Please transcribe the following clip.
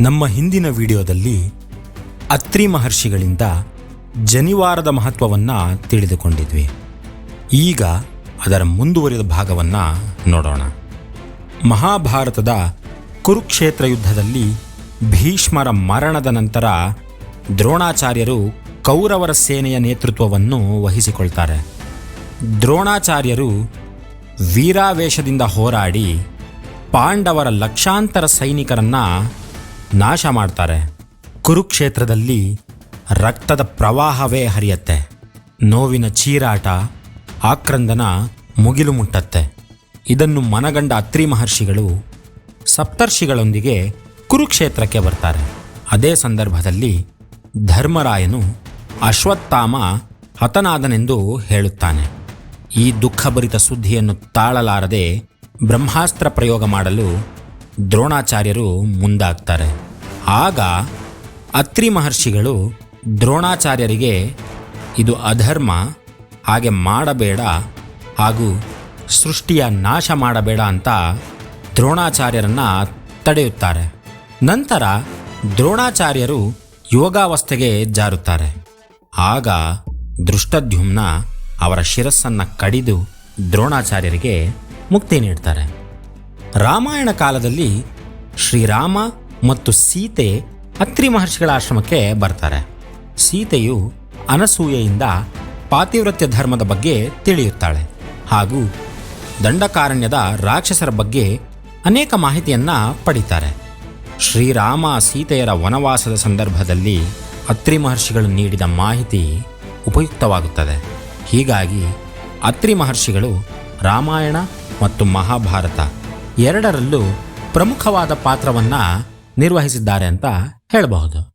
ನಮ್ಮ ಹಿಂದಿನ ವಿಡಿಯೋದಲ್ಲಿ ಅತ್ರಿ ಮಹರ್ಷಿಗಳಿಂದ ಜನಿವಾರದ ಮಹತ್ವವನ್ನು ತಿಳಿದುಕೊಂಡಿದ್ವಿ. ಈಗ ಅದರ ಮುಂದುವರಿದ ಭಾಗವನ್ನು ನೋಡೋಣ. ಮಹಾಭಾರತದ ಕುರುಕ್ಷೇತ್ರ ಯುದ್ಧದಲ್ಲಿ ಭೀಷ್ಮರ ಮರಣದ ನಂತರ ದ್ರೋಣಾಚಾರ್ಯರು ಕೌರವರ ಸೇನೆಯ ನೇತೃತ್ವವನ್ನು ವಹಿಸಿಕೊಳ್ತಾರೆ. ದ್ರೋಣಾಚಾರ್ಯರು ವೀರಾವೇಶದಿಂದ ಹೋರಾಡಿ ಪಾಂಡವರ ಲಕ್ಷಾಂತರ ಸೈನಿಕರನ್ನ ನಾಶ ಮಾಡ್ತಾರೆ ಕುರುಕ್ಷೇತ್ರದಲ್ಲಿ ರಕ್ತದ ಪ್ರವಾಹವೇ ಹರಿಯತ್ತೆ. ನೋವಿನ ಚೀರಾಟ, ಆಕ್ರಂದನ ಮುಗಿಲು ಮುಟ್ಟತ್ತೆ. ಇದನ್ನು ಮನಗಂಡ ಅತ್ರಿ ಮಹರ್ಷಿಗಳು ಸಪ್ತರ್ಷಿಗಳೊಂದಿಗೆ ಕುರುಕ್ಷೇತ್ರಕ್ಕೆ ಬರ್ತಾರೆ. ಅದೇ ಸಂದರ್ಭದಲ್ಲಿ ಧರ್ಮರಾಯನು ಅಶ್ವತ್ಥಾಮ ಹತನಾದನೆಂದು ಹೇಳುತ್ತಾನೆ. ಈ ದುಃಖಭರಿತ ಸುದ್ದಿಯನ್ನು ತಾಳಲಾರದೆ ಬ್ರಹ್ಮಾಸ್ತ್ರ ಪ್ರಯೋಗ ಮಾಡಲು ದ್ರೋಣಾಚಾರ್ಯರು ಮುಂದಾಗ್ತಾರೆ. ಆಗ ಅತ್ರಿ ಮಹರ್ಷಿಗಳು ದ್ರೋಣಾಚಾರ್ಯರಿಗೆ, ಇದು ಅಧರ್ಮ, ಹಾಗೆ ಮಾಡಬೇಡ ಹಾಗೂ ಸೃಷ್ಟಿಯ ನಾಶ ಮಾಡಬೇಡ ಅಂತ ದ್ರೋಣಾಚಾರ್ಯರನ್ನು ತಡೆಯುತ್ತಾರೆ. ನಂತರ ದ್ರೋಣಾಚಾರ್ಯರು ಯೋಗಾವಸ್ಥೆಗೆ ಜಾರುತ್ತಾರೆ. ಆಗ ದೃಷ್ಟದ್ಯುಮ್ನ ಅವರ ಶಿರಸ್ಸನ್ನು ಕಡಿದು ದ್ರೋಣಾಚಾರ್ಯರಿಗೆ ಮುಕ್ತಿ ನೀಡ್ತಾರೆ. ರಾಮಾಯಣ ಕಾಲದಲ್ಲಿ ಶ್ರೀರಾಮ ಮತ್ತು ಸೀತೆ ಅತ್ರಿ ಮಹರ್ಷಿಗಳ ಆಶ್ರಮಕ್ಕೆ ಬರ್ತಾರೆ. ಸೀತೆಯು ಅನಸೂಯೆಯಿಂದ ಪಾತಿವ್ರತ್ಯ ಧರ್ಮದ ಬಗ್ಗೆ ತಿಳಿಯುತ್ತಾಳೆ ಹಾಗೂ ದಂಡಕಾರಣ್ಯದ ರಾಕ್ಷಸರ ಬಗ್ಗೆ ಅನೇಕ ಮಾಹಿತಿಯನ್ನು ಪಡಿತಾರೆ. ಶ್ರೀರಾಮ ಸೀತೆಯರ ವನವಾಸದ ಸಂದರ್ಭದಲ್ಲಿ ಅತ್ರಿ ಮಹರ್ಷಿಗಳು ನೀಡಿದ ಮಾಹಿತಿ ಉಪಯುಕ್ತವಾಗುತ್ತದೆ. ಹೀಗಾಗಿ ಅತ್ರಿ ಮಹರ್ಷಿಗಳು ರಾಮಾಯಣ ಮತ್ತು ಮಹಾಭಾರತ ಎರಡರಲ್ಲೂ ಪ್ರಮುಖವಾದ ಪಾತ್ರವನ್ನು ನಿರ್ವಹಿಸಿದ್ದಾರೆ ಅಂತ ಹೇಳಬಹುದು.